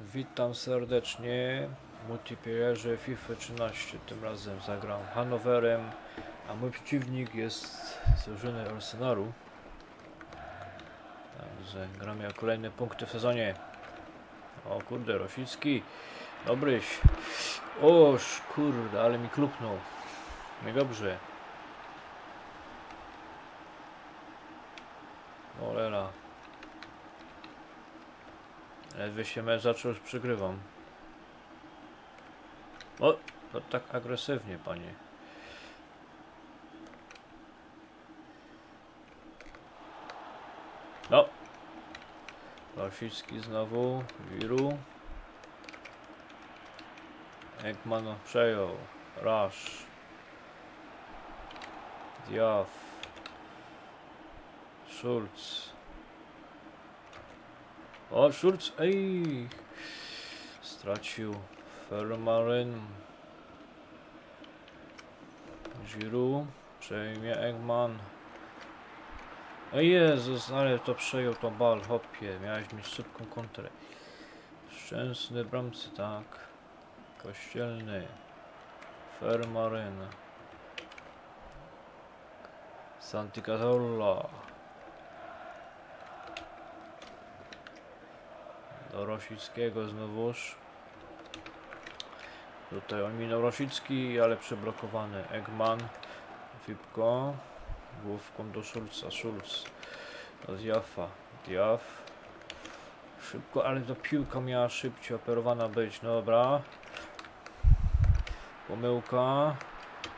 Witam serdecznie multiplayerze FIFA 13. Tym razem zagram Hanowerem, a mój przeciwnik jest z drużyny Arsenalu. Także kolejne punkty w sezonie. O kurde, Rosicki. Dobryś. Oż kurde, ale mi klupnął. Niedobrze. Olera. Ledwie się mecz zaczął, już przygrywam. O, to tak agresywnie, panie. No. Rosicki znowu, Wiru. Ekman przejął. Rush. Diaf. Schulz. O, Schulz, ej! Stracił Fermaryn. Giroud. Przejmie Eggman. O Jezus, ale to przejął to bal, hopie. Miałeś mieć szybką kontrę. Szczęsny bramcy, tak. Kościelny. Fermaryn. Santi Cazorla. Rosickiego znowuż. Tutaj ominął Rosicki, ale przeblokowany Eggman. Fipko. Główką do Schulza. Schulz. Do Diafa. Diaf. Szybko, ale to piłka miała szybciej operowana być. No Dobra. Pomyłka.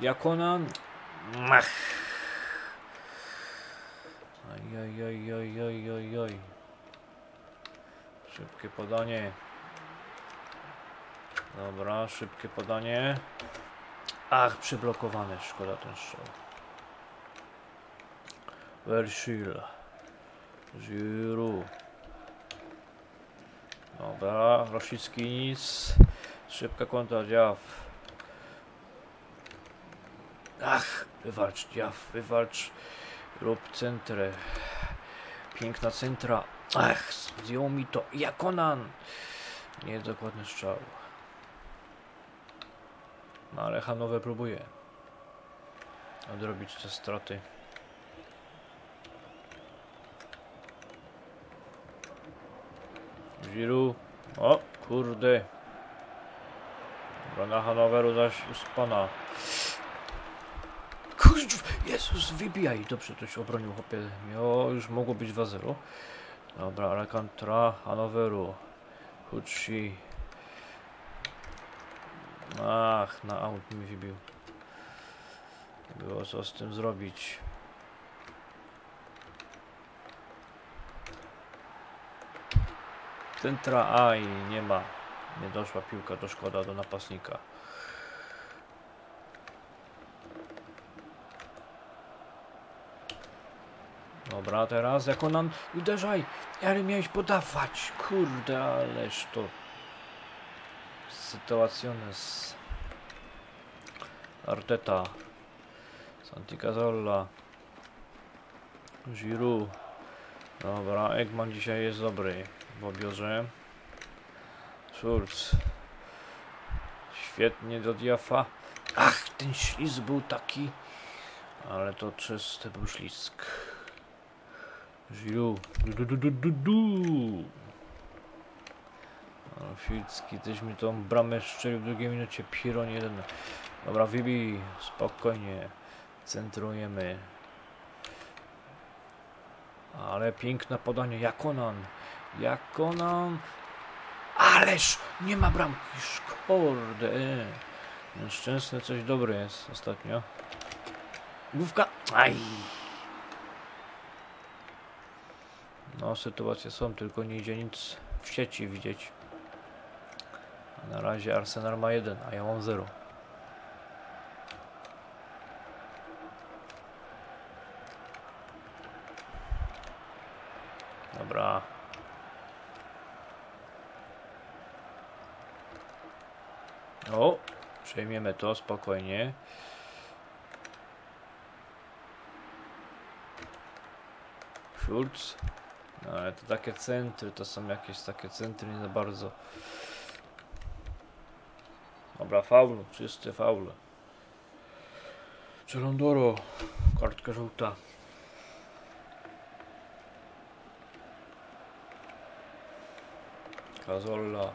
Jakonan. Mach. Ajajajajajajaj. Szybkie podanie. Dobra, szybkie podanie. Ach, przyblokowane. Szkoda ten strzał. Wershil. Giroud. Dobra, Rosicki nic. Szybka kontra, Dziaw. Ach, wywalcz, Dziaw, wywalcz. Rób centrę. Piękna centra. Ach, zdjął mi to. Jakonan! Nie dokładny strzał. No ale Hanowe próbuje odrobić te straty. Giroud. O, kurde. Obrona Hanoweru zaś uspana. Kurczę, Jezus, wybijaj. Dobrze, to się obronił, chłopie. O, już mogło być 2-0. Dobra, Alcantara, Hanoweru. Hucci. Ach, na aut mi wybił. Było co z tym zrobić. Centra, aj, nie ma. Nie doszła piłka, to szkoda do napastnika. Dobra, teraz jako nam uderzaj, ale miałeś podawać, kurde, ależ to sytuacjone z Arteta, Santi Cazorla, Giroud. Dobra, Eggman dzisiaj jest dobry w obiorze. Schulz. Świetnie do Diafa. Ach, ten ślizg był taki, ale to czysty był ślizg. Giroud. Du, du, du, du, du. Rosicki też mi tą bramę strzelił w drugiej minucie. Piron jeden. Dobra, wybij. Spokojnie. Centrujemy. Ale piękne podanie. Jakonan. Jakonan. Ależ nie ma bramki. Szkorde. Nieszczęsne coś dobre jest ostatnio. Główka. Aj. No, sytuacje są, tylko nie idzie nic w sieci widzieć. A na razie Arsenal ma jeden, a ja mam 0. Dobra. O, przejmiemy to spokojnie. Schulz. Ale to takie centry, to są jakieś takie centry nie za bardzo. Dobra, faul, czysty faul. Celondoro, kartka żółta. Kazolla.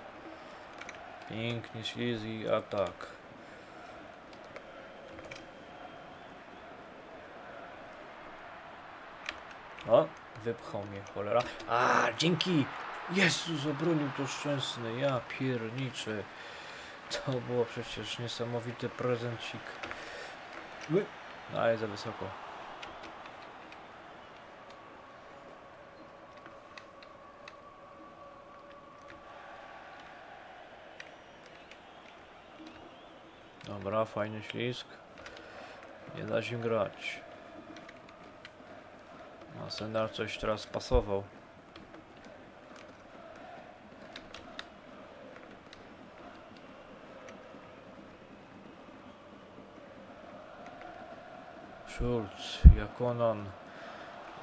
Pięknie ślizgi atak. O, wypchał mnie cholera. A, dzięki! Jezus, obronił to szczęsny. Ja pierniczę. To było przecież niesamowity prezencik. Ale za wysoko. Dobra, fajny ślisk. Nie da się grać. A Senar coś teraz pasował. Schulz, Jakonan.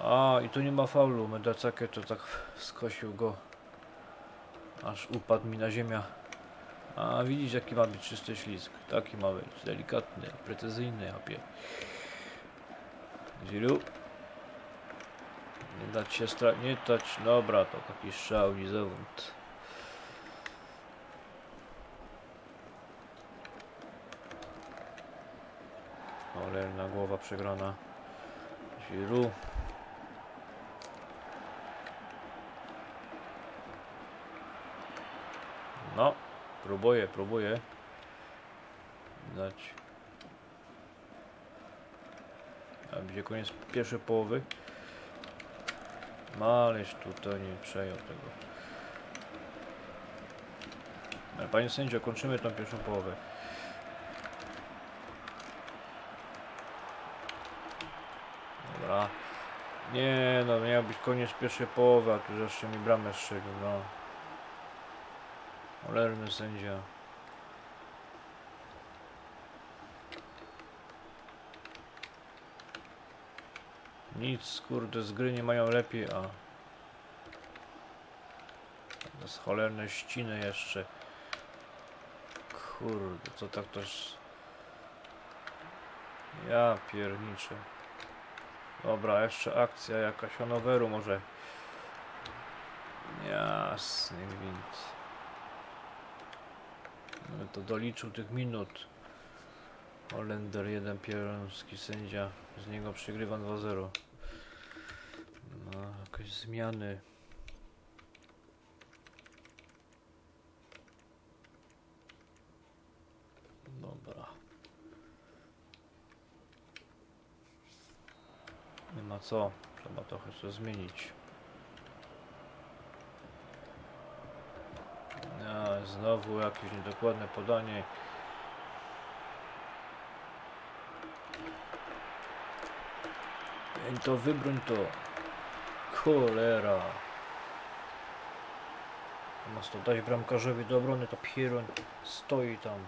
A, i tu nie ma faulu. Medacake to tak skosił go. Aż upadł mi na ziemię. A widzisz jaki ma być czysty ślizg. Taki ma być. Delikatny, precyzyjny, apie. Zilu. Nie dać się stra... Nie dać... Dobra, to taki strzał, nie zawód. Cholerna głowa przegrana. Zilu. No, próbuję, próbuję. Dać. A będzie koniec pierwszej połowy. No, ależ tu to nie przejął tego. Panie sędzio, kończymy tą pierwszą połowę. Dobra. Nie no, miał być koniec pierwszej połowy, a tu jeszcze mi bramę strzelił, no. Cholerny sędzia. Nic, kurde, z gry nie mają lepiej, a... Jest cholerne ściny jeszcze. Kurde, to tak też... Ja pierniczę. Dobra, jeszcze akcja jakaś Hanoweru może. Jasny gwint. No to doliczył tych minut. Holender jeden pieroński sędzia. Z niego przegrywa 2-0. Zmiany. Dobra. Nie ma co. Trzeba trochę coś zmienić. A, znowu jakieś niedokładne podanie. Ej, to wybroń to. Cholera. Zamiast to dać bramkarzowi do obrony, to Pieroń stoi tam.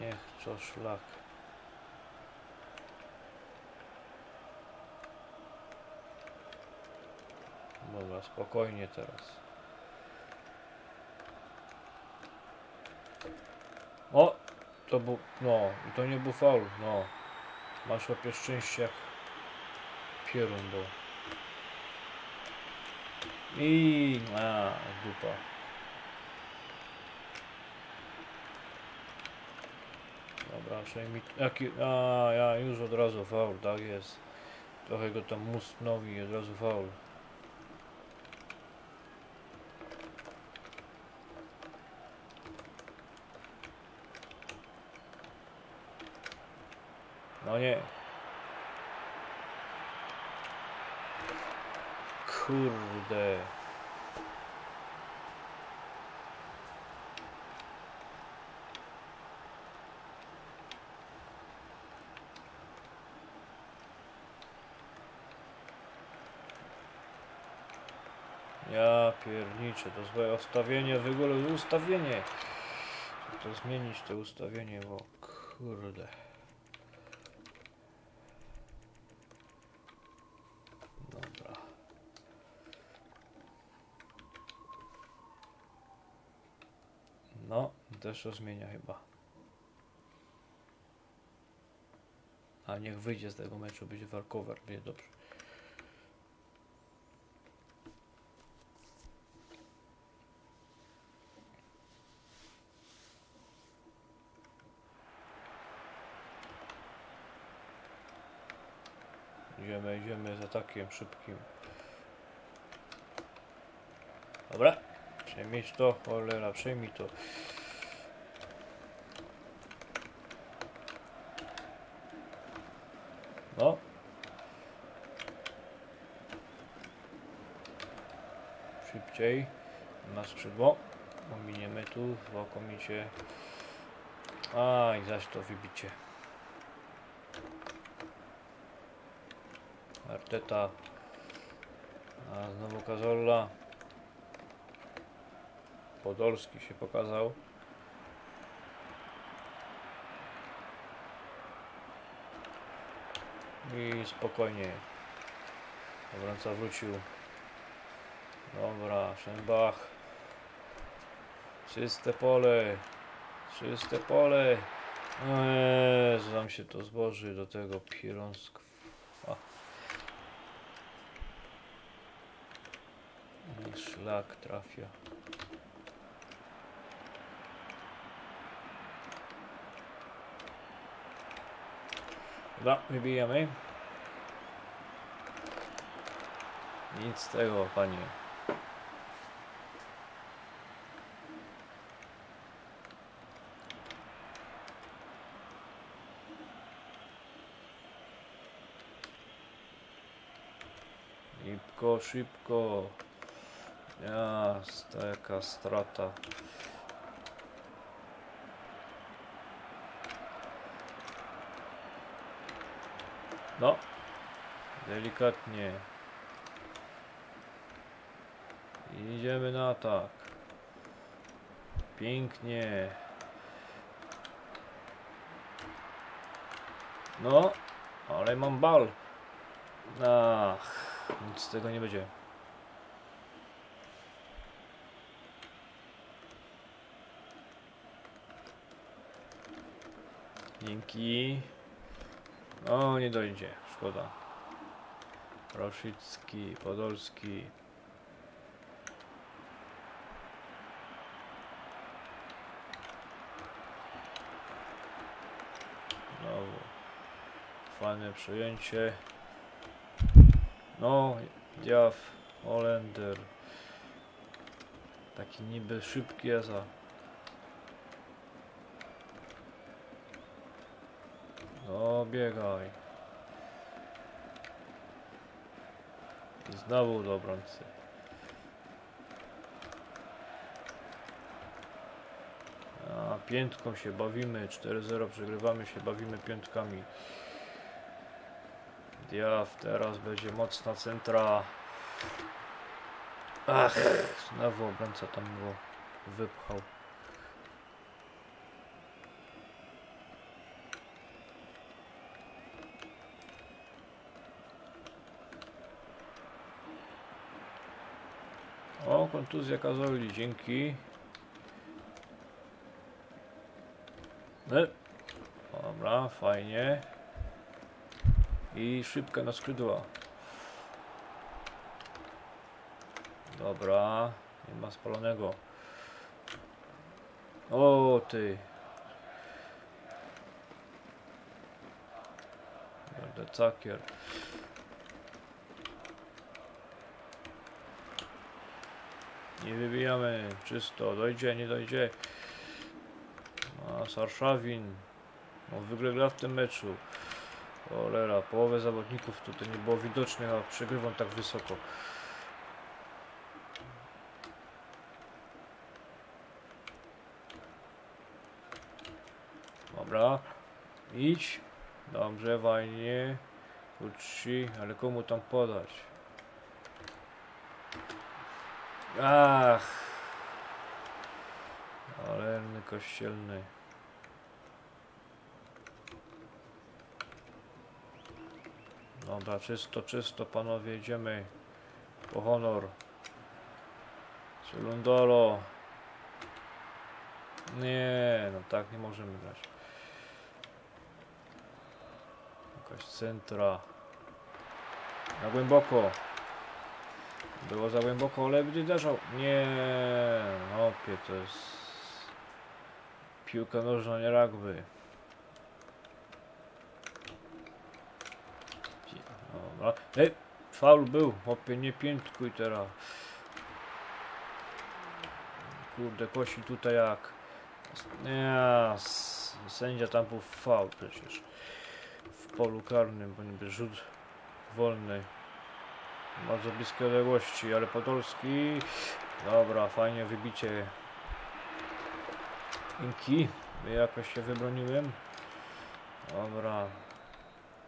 Niech co szlak. Dobra, spokojnie teraz. O! To był, no, to nie był faul, no. Masz łapie szczęście jak pierun był. I, a, dupa. Dobra, przejmij, jaki, a, ja już od razu faul, tak jest. Trochę go tam musnął i od razu faul. No nie. Kurde. Ja pierniczę, to złe ustawienie, w ogóle ustawienie. to zmienić, to ustawienie, bo kurde. Dobra. No, też to zmienia chyba. A niech wyjdzie z tego meczu, będzie walkover, będzie dobrze. Idziemy, idziemy z atakiem szybkim. Dobra. Przejmij to, cholera, przejmij to. No. Szybciej. Na skrzydło. Ominiemy tu, znakomicie. A, i zaś to wybicie. Arteta. A znowu Kazolla. Podolski się pokazał. I spokojnie. Obrońca wrócił. Dobra, Schembach. Czyste pole. Czyste pole. O Jezu, nam się to zboży do tego pierąsk. Szlak trafia. Dobra, wybijamy. Nic z tego, panie. Szybko, szybko. Jasna, jaka strata. No, delikatnie. Idziemy na atak. Pięknie. No, ale mam bal. Ach, nic z tego nie będzie. Dzięki. O, nie dojdzie. Szkoda. Roszycki, Podolski. Znowu. Fajne przejęcie. No, Diaf, Holender. Taki niby szybki, a za... No, biegaj. I znowu do obrońcy. A, piętką się bawimy, 4-0 przegrywamy się, bawimy piątkami. Diaf, teraz będzie mocna centra. Ach, znowu obrońca tam go wypchał. O, kontuzja Kazoli, dzięki. E. Dobra, fajnie. I szybka na skrzydła. Dobra, nie ma spalonego. O ty. Kurde, Cakier. Nie wybijamy, czysto, dojdzie, nie dojdzie. A Sarszawin, on w ogóle gra w tym meczu. Cholera, połowę zawodników tutaj nie było widocznych, a przegrywam tak wysoko. Dobra, idź. Dobrze, fajnie. Uczci, ale komu tam podać? Ach. Alerny kościelny. Dobra, czysto, czysto, panowie, idziemy po honor. Sulundolo. Nie, no tak nie możemy grać. Jakaś centra. Na głęboko. Było za głęboko, ale będzie uderzał. Nie, no to jest piłka nożna, nie rugby. Dobra. Ej, faul był, opie, nie piętkuj teraz. Kurde, kosi tutaj jak. Sędzia tam był faul przecież. W polu karnym, bo niby rzut wolny. Bardzo bliskie odległości, ale Podolski. Dobra, fajnie wybicie. Inki. Jakoś się wybroniłem. Dobra.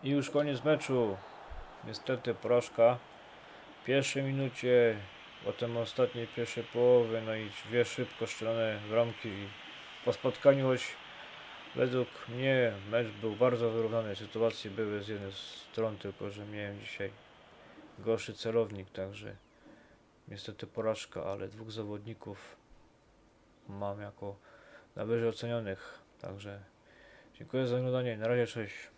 I już koniec meczu. Niestety porażka. W pierwszej minucie, potem ostatniej pierwszej połowy, no i dwie szybko strzelone bramki. Po spotkaniu choć według mnie mecz był bardzo wyrównany. Sytuacje były z jednej strony, tylko że miałem dzisiaj gorszy celownik, także niestety porażka, ale dwóch zawodników mam jako najwyżej ocenionych, także dziękuję za oglądanie, na razie cześć.